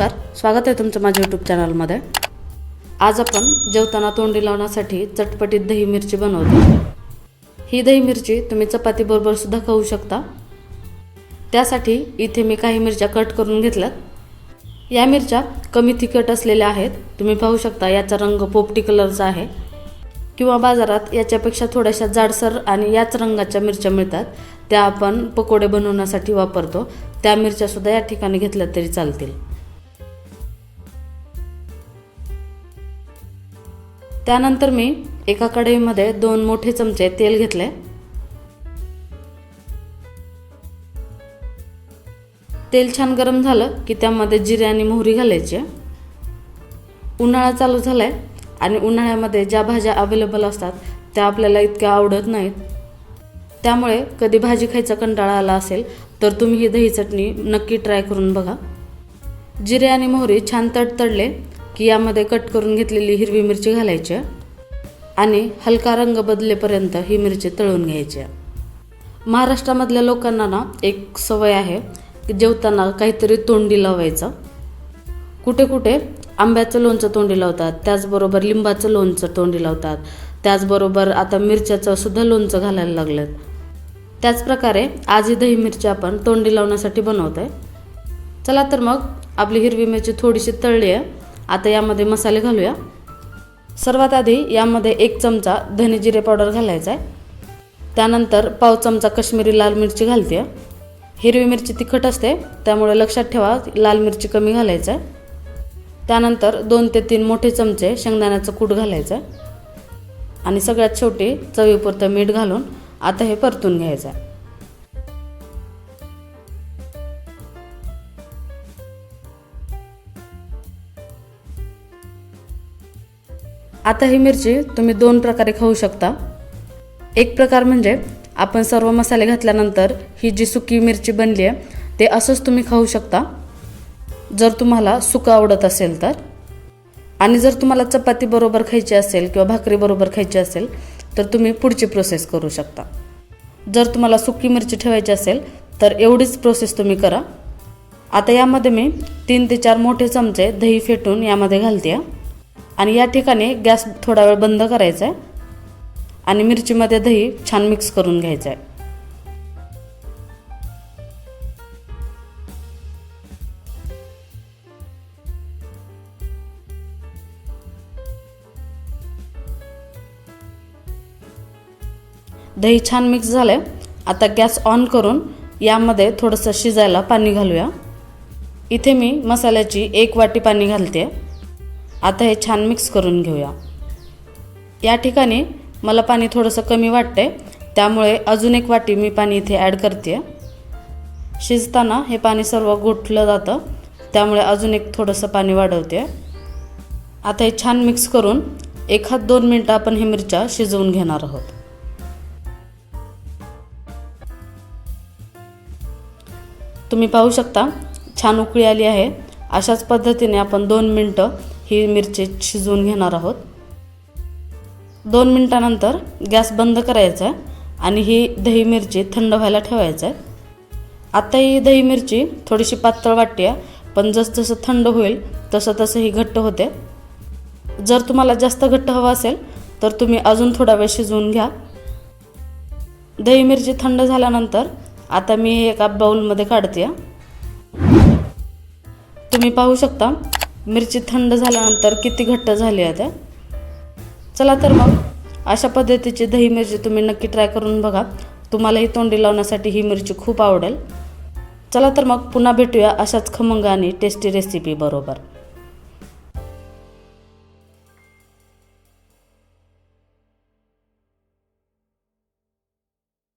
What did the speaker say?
नमस्कार स्वागत आहे तुमचं माझ्या यूट्यूब चॅनलमध्ये आज आपण जेवताना तोंडी लावण्यासाठी चटपटीत दही मिरची बनवतो. ही दही मिरची तुम्ही चपातीबरोबर सुद्धा खाऊ शकता. त्यासाठी इथे मी काही मिरच्या कट करून घेतल्यात. या मिरच्या कमी तिखट असलेल्या आहेत. तुम्ही पाहू शकता याचा रंग पोपटी कलरचा आहे. किंवा बाजारात याच्यापेक्षा थोड्याशा जाडसर आणि याच रंगाच्या मिरच्या मिळतात. त्या आपण पकोडे बनवण्यासाठी वापरतो. त्या मिरच्यासुद्धा या ठिकाणी घेतल्या तरी चालतील. त्यानंतर मी एका कढईमध्ये दोन मोठे चमचे तेल घेतले. तेल छान गरम झालं की त्यामध्ये जिरे आणि मोहरी घालायची. उन्हाळा चालू झालाय आणि उन्हाळ्यामध्ये ज्या भाज्या अवेलेबल असतात त्या आपल्याला इतक्या आवडत नाहीत. त्यामुळे कधी भाजी खायचा कंटाळा आला असेल तर तुम्ही ही दही चटणी नक्की ट्राय करून बघा. जिरे आणि मोहरी छान तडतडले की यामध्ये कट करून घेतलेली हिरवी मिरची घालायची आणि हलका रंग बदलेपर्यंत ही मिरची तळून घ्यायची. महाराष्ट्रामधल्या लोकांना ना एक सवय आहे की जेवताना काहीतरी तोंडी लावायचं. कुठे कुठे आंब्याचं लोणचं तोंडी लावतात त्याचबरोबर लिंबाचं लोणचं तोंडी लावतात त्याचबरोबर आता मिरच्याचं सुद्धा लोणचं घालायला लागलं त्याचप्रकारे आजही दही मिरची आपण तोंडी लावण्यासाठी बनवतो आहे चला तर मग आपली हिरवी मिरची थोडीशी तळली आहे. आता यामध्ये मसाले घालूया. सर्वात आधी यामध्ये एक चमचा धने जिरे पावडर घालायचा आहे. त्यानंतर पाव चमचा कश्मीरी लाल मिरची घालते. हिरवी मिरची तिखट असते त्यामुळे लक्षात ठेवा लाल मिरची कमी घालायचं आहे. त्यानंतर दोन ते तीन मोठे चमचे शेंगदाण्याचं कूट घालायचं आहे. आणि सगळ्यात शेवटी चवीपुरतं मीठ घालून आता हे परतून घ्यायचं आहे. आता ही मिरची तुम्ही दोन प्रकारे खाऊ शकता. एक प्रकार म्हणजे आपण सर्व मसाले घातल्यानंतर ही जी सुकी मिरची बनली आहे ते असंच तुम्ही खाऊ शकता. जर तुम्हाला सुकं आवडत असेल तर. आणि जर तुम्हाला चपाती बरोबर खायची असेल किंवा भाकरी बरोबर खायची असेल तर तुम्ही पुढची प्रोसेस करू शकता. जर तुम्हाला सुकी मिरची ठेवायची असेल तर एवढीच प्रोसेस तुम्ही करा. आता यामध्ये मी तीन ते चार मोठे चमचे दही फेटून यामध्ये घालते आणि या ठिकाणी गॅस थोडा वेळ बंद करायचा आहे. आणि मिरचीमध्ये दही छान मिक्स करून घ्यायचं आहे. दही छान मिक्स झालं आहे आता गॅस ऑन करून यामध्ये थोडंसं शिजायला पाणी घालूया. इथे मी मसाल्याची एक वाटी पाणी घालते. आता हे छान मिक्स करून घेऊया. या ठिकाणी मला पाणी थोडंसं कमी वाटते त्यामुळे अजून एक वाटी मी पाणी इथे ॲड करते शिजताना हे पाणी सर्व गोठलं जातं. त्यामुळे अजून एक थोडंसं पाणी वाढवते आता हे छान मिक्स करून एखाद दोन मिनटं आपण हे मिरच्या शिजवून घेणार आहोत. तुम्ही पाहू शकता छान उकळी आली आहे. अशाच पद्धतीने आपण दोन मिनटं ही मिरची शिजवून घेणार आहोत. दोन मिनटानंतर गॅस बंद करायचा आहे आणि ही दही मिरची थंड व्हायला ठेवायचं आहे. आता ही दही मिरची थोडीशी पातळ वाटते आहे पण जसजसं थंड होईल तसं तसं ही घट्ट होते. जर तुम्हाला जास्त घट्ट हवं असेल तर तुम्ही अजून थोडा वेळ शिजवून घ्या. दही मिरची थंड झाल्यानंतर आता मी एका बाऊलमध्ये काढते. तुम्ही पाहू शकता मिरची थंड झाल्यानंतर किती घट्ट झाली आहे त्या चला तर मग अशा पद्धतीची दही मिरची तुम्ही नक्की ट्राय करून बघा. तुम्हालाही तोंडी लावण्यासाठी ही मिरची खूप आवडेल. चला तर मग पुन्हा भेटूया अशाच खमंग आणि टेस्टी रेसिपी बरोबर.